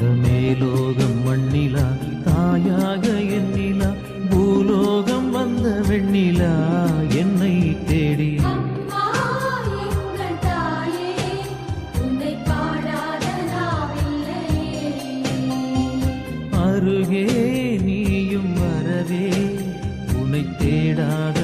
இந்த மேலோகம் மண்ணிலா தாயாக எண்ணிலா பூலோகம் வந்த வெண்ணிலா என்னை தேடி. அருகே நீயும் வரவே உன்னை தேடாத